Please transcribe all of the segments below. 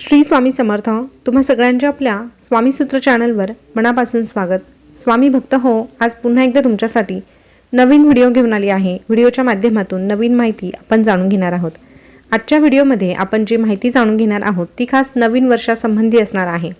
श्री स्वामी समर्थ तुम्हा सगळ्यांच्या आपल्या स्वामीसूत्र चॅनलवर मनापासून स्वागत. स्वामी भक्त हो आज पुन्हा एकदा तुमच्यासाठी नवीन व्हिडिओ घेऊन आली आहे. व्हिडिओच्या माध्यमातून नवीन माहिती आपण जाणून घेणार आहोत. आजच्या व्हिडिओमध्ये आपण जी माहिती जाणून घेणार आहोत ती खास नवीन वर्षासंबंधी असणार आहे.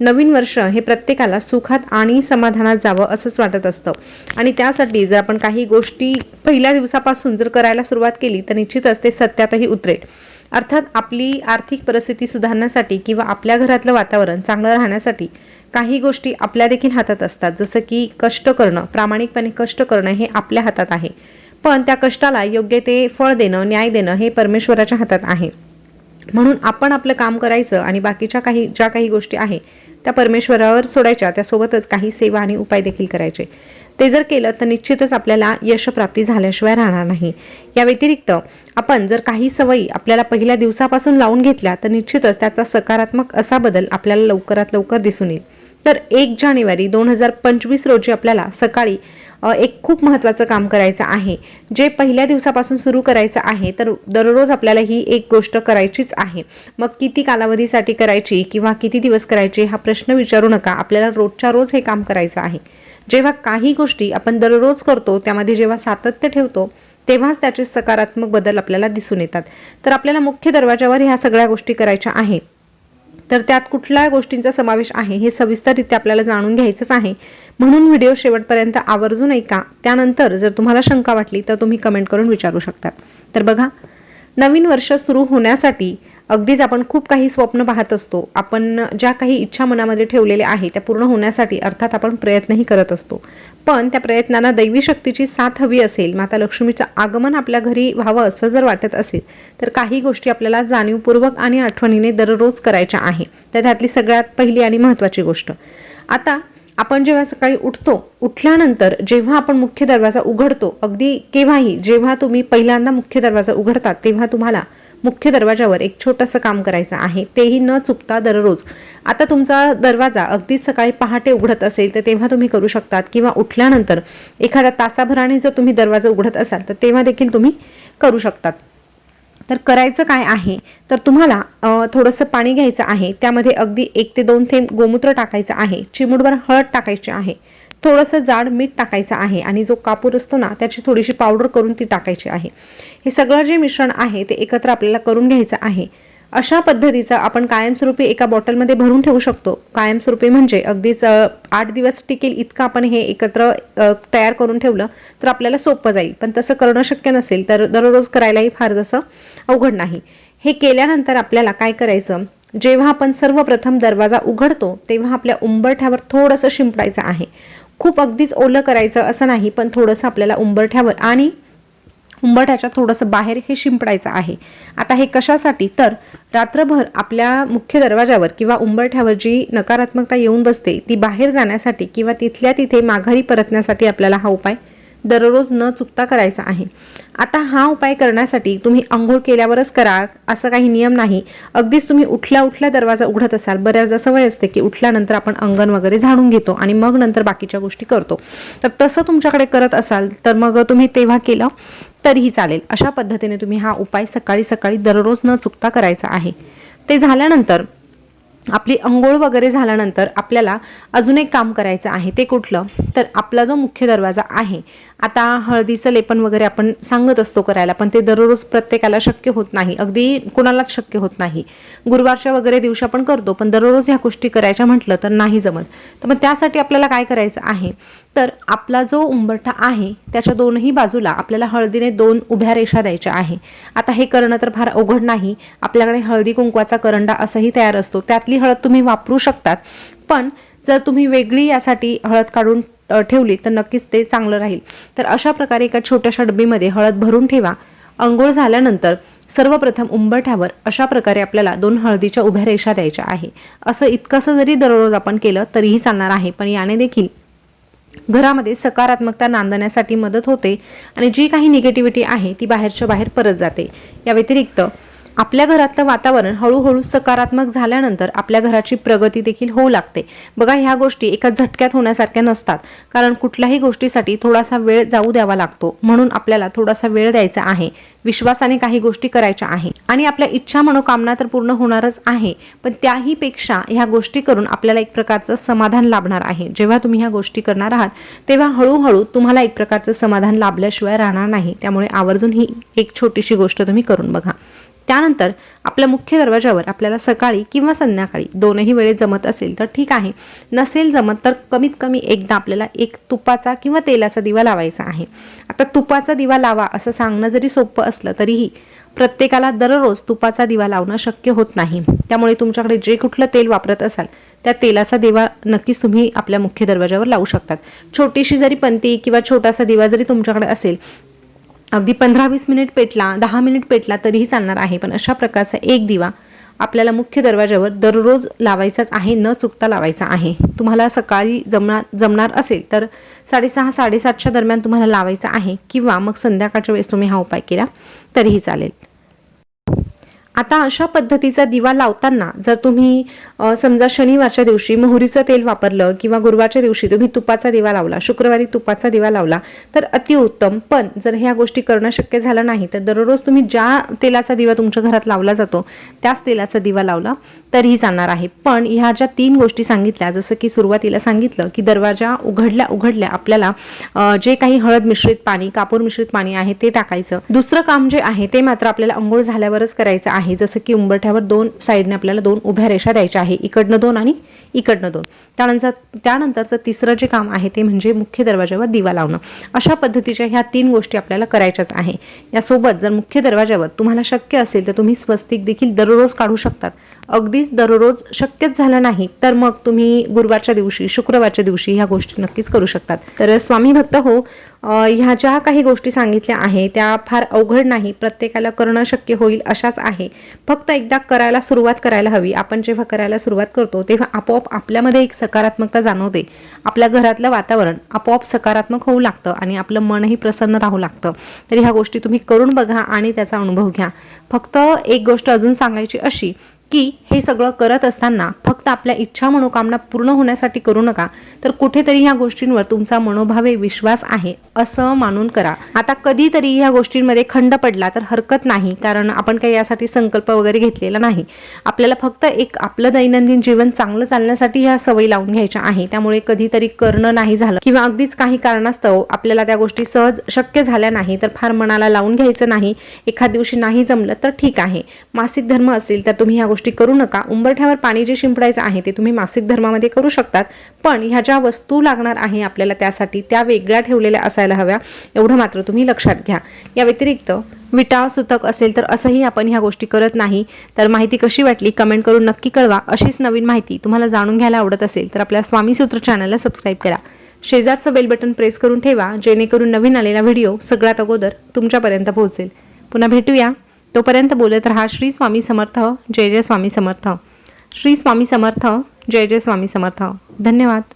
नवीन वर्ष हे प्रत्येकाला सुखात आणि समाधानात जावं असंच वाटत असतं. आणि त्यासाठी जर आपण काही गोष्टी पहिल्या दिवसापासून जर करायला सुरुवात केली तर निश्चितच ते सत्यातही उतरेल. अर्थात आपली आर्थिक परिस्थिती सुधारण्यासाठी किंवा आपल्या घरातलं वातावरण चांगलं राहण्यासाठी काही गोष्टी आपल्या देखील हातात असतात. जसं की कष्ट करणं प्रामाणिकपणे कष्ट करणं हे आपल्या हातात आहे. पण त्या कष्टाला योग्य ते फळ देणं न्याय देणं हे परमेश्वराच्या हातात आहे. म्हणून आपण आपलं काम करायचं आणि बाकीच्या काही ज्या काही गोष्टी आहे त्या परमेश्वरावर सोडायच्या त्यासोबतच काही सेवा आणि उपाय देखील करायचे. ते जर केलं तर निश्चितच आपल्याला यशप्राप्ती झाल्याशिवाय राहणार नाही. या व्यतिरिक्त आपण जर काही सवयी आपल्याला पहिल्या दिवसापासून लावून घेतल्या तर निश्चितच त्याचा सकारात्मक असा बदल आपल्याला लवकरात लवकर दिसून येईल. तर एक जानेवारी दोन हजार पंचवीस रोजी आपल्याला सकाळी एक खूप महत्त्वाचं काम करायचं आहे. जे पहिल्या दिवसापासून सुरू करायचं आहे तर दररोज आपल्याला ही एक गोष्ट करायचीच आहे. मग किती कालावधीसाठी करायची किंवा किती दिवस करायची हा प्रश्न विचारू नका. आपल्याला रोजच्या रोज हे काम करायचं आहे. जेव्हा काही गोष्टी आपण दररोज करतो त्यामध्ये जेव्हा सातत्य ठेवतो तेव्हाच त्याचे सकारात्मक बदल आपल्याला दिसून येतात. तर आपल्याला मुख्य दरवाजावर ह्या सगळ्या गोष्टी करायच्या आहे तर त्यात कुठल्या गोष्टींचा समावेश आहे हे सविस्तररित्या आपल्याला जाणून घ्यायचंच आहे. म्हणून व्हिडिओ शेवटपर्यंत आवर्जून ऐका. त्यानंतर जर तुम्हाला शंका वाटली तर तुम्ही कमेंट करून विचारू शकतात तर बघा नवीन वर्ष सुरू होण्यासाठी अगदीच आपण खूप काही स्वप्न पाहत असतो. आपण ज्या काही इच्छा मनामध्ये ठेवलेल्या आहे त्या पूर्ण होण्यासाठी अर्थात आपण प्रयत्नही करत असतो. पण त्या प्रयत्नांना दैवी शक्तीची साथ हवी असेल माता लक्ष्मीचं आगमन आपल्या घरी व्हावं असं जर वाटत असेल तर काही गोष्टी आपल्याला जाणीवपूर्वक आणि आठवणीने दररोज करायच्या आहे. तर त्यातली सगळ्यात पहिली आणि महत्त्वाची गोष्ट. आता आपण जेव्हा सकाळी उठतो उठल्यानंतर जेव्हा आपण मुख्य दरवाजा उघडतो अगदी केव्हाही जेव्हा तुम्ही पहिल्यांदा मुख्य दरवाजा उघडतात तेव्हा तुम्हाला मुख्य दरवाजावर एक छोटंसं काम करायचं आहे. तेही न चुकता दररोज. आता तुमचा दरवाजा अगदीच सकाळी पहाटे उघडत असेल तर तेव्हा तुम्ही करू शकतात. किंवा उठल्यानंतर एखाद्या तासाभराने जर तुम्ही दरवाजा उघडत असाल तर तेव्हा देखील तुम्ही करू शकतात. तर करायचं काय आहे? तर तुम्हाला थोडंसं पाणी घ्यायचं आहे. त्यामध्ये अगदी एक ते दोन थेंब गोमूत्र टाकायचं आहे. चिमूटभर हळद टाकायची आहे. थोडंसं जाड मीठ टाकायचं आहे आणि जो कापूर असतो ना त्याची थोडीशी पावडर करून ती टाकायची आहे. हे सगळं जे मिश्रण आहे ते एकत्र आपल्याला करून घ्यायचं आहे. अशा पद्धतीचं आपण कायमस्वरूपी एका बॉटलमध्ये भरून ठेवू शकतो. कायमस्वरूपी म्हणजे अगदीच आठ दिवस टिकेल इतकं आपण हे एकत्र तयार करून ठेवलं तर आपल्याला सोपं जाईल. पण तसं करणं शक्य नसेल तर दररोज करायलाही फार जसं अवघड नाही. हे केल्यानंतर आपल्याला काय करायचं? जेव्हा आपण सर्वप्रथम दरवाजा उघडतो तेव्हा आपल्या उंबरठ्यावर थोडंसं शिंपडायचं आहे. खूप अगदीच ओलं करायचं असं नाही पण थोडंसं आपल्याला उंबरठ्यावर आणि उंबरठ्याच्या थोडंसं बाहेर हे शिंपडायचं आहे. आता हे कशासाठी? तर रात्रभर आपल्या मुख्य दरवाजावर किंवा उंबरठ्यावर जी नकारात्मकता येऊन बसते ती बाहेर जाण्यासाठी किंवा तिथल्या तिथे माघारी परतण्यासाठी आपल्याला हा उपाय दररोज न चुकता करायचा आहे. आता हा उपाय करण्यासाठी तुम्ही आंघोळ केल्यावरच करा असं काही नियम नाही. अगदीच तुम्ही उठल्या उठल्या दरवाजा उघडत असाल. बऱ्याचदा सवय असते की उठल्यानंतर आपण अंगण वगैरे झाडून घेतो आणि मग नंतर बाकीच्या गोष्टी करतो. तर तसं तुमच्याकडे करत असाल तर मग तुम्ही तेव्हा केलं. तरीही चालेल. अशा पद्धतीने तुम्ही हा उपाय सकाळी सकाळी दररोज न चुकता करायचा आहे. ते झाल्यानंतर आपली अंघोळ वगैरे झाल्यानंतर आपल्याला अजून एक काम करायचं आहे. ते कुठलं? तर आपला जो मुख्य दरवाजा आहे आता हळदीचं लेपन वगैरे आपण सांगत असतो करायला पण ते दररोज प्रत्येकाला शक्य होत नाही. अगदी कुणालाच शक्य होत नाही. गुरुवारच्या वगैरे दिवशी आपण करतो पण दररोज ह्या गोष्टी करायच्या म्हटलं तर नाही जमत. तर मग त्यासाठी आपल्याला काय करायचं आहे? तर आपला जो उंबरठा आहे त्याच्या दोनही बाजूला आपल्याला हळदीने दोन उभ्या रेषा द्यायच्या आहे. आता हे करणं तर फार अवघड नाही. आपल्याकडे हळदी कुंकवाचा करंडा असंही तयार असतो. त्यातली हळद तुम्ही वापरू शकतात. पण जर तुम्ही वेगळी यासाठी हळद काढून ठेवली तर नक्कीच ते चांगलं राहील. तर अशा प्रकारे एका छोट्याशा डब्बीमध्ये हळद भरून ठेवा. अंघोळ झाल्यानंतर सर्वप्रथम उंबरठ्यावर अशा प्रकारे आपल्याला दोन हळदीच्या उभ्या रेषा द्यायच्या आहे. असं इतकंसं जरी दररोज आपण केलं तरीही चालणार आहे. पण याने देखील घरामध्ये सकारात्मकता नांदण्यासाठी मदत होते आणि जी काही निगेटिव्हिटी आहे ती बाहेरच्या बाहेर परत जाते. या व्यतिरिक्त आपल्या घरातलं वातावरण हळूहळू सकारात्मक झाल्यानंतर आपल्या घराची प्रगती देखील होऊ लागते. बघा ह्या गोष्टी एका झटक्यात होण्यासारख्या नसतात. कारण कुठल्याही गोष्टीसाठी थोडासा वेळ जाऊ द्यावा लागतो. म्हणून आपल्याला थोडासा वेळ द्यायचा आहे. विश्वासाने काही गोष्टी करायच्या आहे. आणि आपल्या इच्छा मनोकामना तर पूर्ण होणारच आहे पण त्याही पेक्षा ह्या गोष्टी करून आपल्याला एक प्रकारचं समाधान लाभणार आहे. जेव्हा तुम्ही ह्या गोष्टी करणार आहात तेव्हा हळूहळू तुम्हाला एक प्रकारचं समाधान लाभल्याशिवाय राहणार नाही. त्यामुळे आवर्जून ही एक छोटीशी गोष्ट तुम्ही करून बघा. त्यानंतर आपल्या मुख्य दरवाजावर आपल्याला सकाळी किंवा संध्याकाळी दोनही वेळेत जमत असेल तर ठीक आहे. नसेल जमत तर कमीत कमी एकदा आपल्याला एक तुपाचा किंवा तेलाचा दिवा लावायचा आहे. आता तुपाचा दिवा लावा असं सांगणं जरी सोपं असलं तरीही प्रत्येकाला दररोज तुपाचा दिवा लावणं शक्य होत नाही. त्यामुळे तुमच्याकडे जे कुठलं तेल वापरत असाल त्या तेलाचा दिवा नक्कीच तुम्ही आपल्या मुख्य दरवाजावर लावू शकतात. छोटीशी जरी पंती किंवा छोटासा दिवा जरी तुमच्याकडे असेल अगदी पंधरा वीस मिनिट पेटला दहा मिनिट पेटला तरीही चालणार आहे. पण अशा प्रकारचा एक दिवा आपल्याला मुख्य दरवाजावर दररोज लावायचाच आहे न चुकता लावायचा आहे. तुम्हाला सकाळी जमणार जमणार असेल तर साडेसहा साडेसातच्या दरम्यान तुम्हाला लावायचा आहे किंवा मग संध्याकाळच्या वेळेस तुम्ही हा उपाय केला तरीही चालेल. आता अशा पद्धतीचा दिवा लावताना जर तुम्ही समजा शनिवारच्या दिवशी मोहरीचं तेल वापरलं किंवा गुरुवारच्या दिवशी तुम्ही तुपाचा दिवा लावला शुक्रवारी तुपाचा दिवा लावला तर अतिउत्तम. पण जर ह्या गोष्टी करणं शक्य झालं नाही तर दररोज तुम्ही ज्या तेलाचा दिवा तुमच्या घरात लावला जातो त्याच तेलाचा दिवा लावला. तरीही जाणार आहे. पण ह्या ज्या तीन गोष्टी सांगितल्या जसं की सुरुवातीला सांगितलं की दरवाजा उघडल्या उघडल्या आपल्याला जे काही हळद मिश्रित पाणी कापूर मिश्रित पाणी आहे ते टाकायचं. दुसरं काम जे आहे ते मात्र आपल्याला अंघोळ झाल्यावरच करायचं आहे. जसं की उंबरठ्यावर दोन साईडने आपल्याला दोन उभ्या रेषा द्यायच्या आहे. इकडनं दोन आणि इकडनं दोन. त्यानंतर त्यानंतरचं तिसरं जे काम आहे ते म्हणजे मुख्य दरवाजावर दिवा लावणं. अशा पद्धतीच्या ह्या तीन गोष्टी आपल्याला करायच्याच आहे. यासोबत जर मुख्य दरवाजावर तुम्हाला शक्य असेल तर तुम्ही स्वस्तिक देखील दररोज काढू शकतात. अगदीच दररोज शक्यच झालं नाही तर मग तुम्ही गुरुवारच्या दिवशी शुक्रवारच्या दिवशी ह्या गोष्टी नक्कीच करू शकतात. तर स्वामी भक्त हो ह्या ज्या काही गोष्टी सांगितल्या आहे त्या फार अवघड नाही प्रत्येकाला करणं शक्य होईल अशाच आहे. फक्त एकदा करायला सुरुवात करायला हवी. आपण जेव्हा करायला सुरुवात करतो तेव्हा आपोआप आपल्यामध्ये एक सकारात्मकता जाणवते. आपल्या घरातलं वातावरण आपोआप सकारात्मक होऊ लागतं आणि आपलं मनही प्रसन्न राहू लागतं. तर ह्या गोष्टी तुम्ही करून बघा आणि त्याचा अनुभव घ्या. फक्त एक गोष्ट अजून सांगायची अशी की हे सगळं करत असताना फक्त आपल्या इच्छा मनोकामना पूर्ण होण्यासाठी करू नका तर कुठेतरी ह्या गोष्टींवर तुमचा मनोभावे विश्वास आहे असं मानून करा. आता कधीतरी ह्या गोष्टींमध्ये खंड पडला तर हरकत नाही कारण आपण काही यासाठी संकल्प वगैरे घेतलेला नाही. आपल्याला फक्त एक आपलं दैनंदिन जीवन चांगलं चालण्यासाठी ह्या सवयी लावून घ्यायच्या आहे त्यामुळे कधीतरी करणं नाही झालं किंवा अगदीच काही कारणास्तव आपल्याला त्या गोष्टी सहज शक्य झाल्या नाही तर फार मनाला लावून घ्यायचं नाही. एखाद दिवशी नाही जमलं तर ठीक आहे. मासिक धर्म असेल तर तुम्ही ह्या गोष्टी करू नका. उंबरठ्यावर पाणी जे शिंपडायचं आहे ते तुम्ही मासिक धर्मामध्ये करू शकतात. पण ह्या ज्या वस्तू लागणार आहे आपल्याला त्यासाठी त्या वेगळ्या ठेवलेल्या असायला हव्या. एवढं मात्र तुम्ही लक्षात घ्या. या व्यतिरिक्त विटा सुतक असेल तर असंही आपण ह्या गोष्टी करत नाही. तर माहिती कशी वाटली कमेंट करून नक्की कळवा. अशीच नवीन माहिती तुम्हाला जाणून घ्यायला आवडत असेल तर आपल्या स्वामी सूत्र चॅनलला सबस्क्राईब करा. शेजारचं बेल बटन प्रेस करून ठेवा जेणेकरून नवीन आलेला व्हिडिओ सगळ्यात अगोदर तुमच्यापर्यंत पोहोचेल. पुन्हा भेटूया. तोपर्यंत बोलत रहा श्री स्वामी समर्थ जय जय स्वामी समर्थ. श्री स्वामी समर्थ जय जय स्वामी समर्थ. धन्यवाद.